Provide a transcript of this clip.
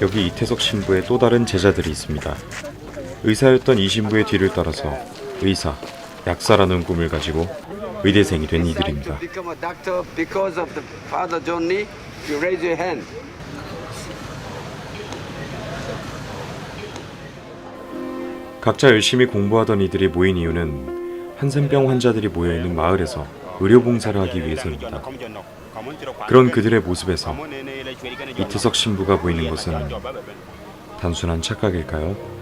여기 이태석 신부의 또 다른 제자들이 있습니다. 의사였던 이 신부의 뒤를 따라서 의사, 약사라는 꿈을 가지고 의대생이 된 이들입니다. 각자 열심히 공부하던 이들이 모인 이유는 한센병 환자들이 모여 있는 마을에서 의료 봉사를 하기 위해서입니다. 그런 그들의 모습에서 이태석 신부가 보이는 것은 단순한 착각일까요?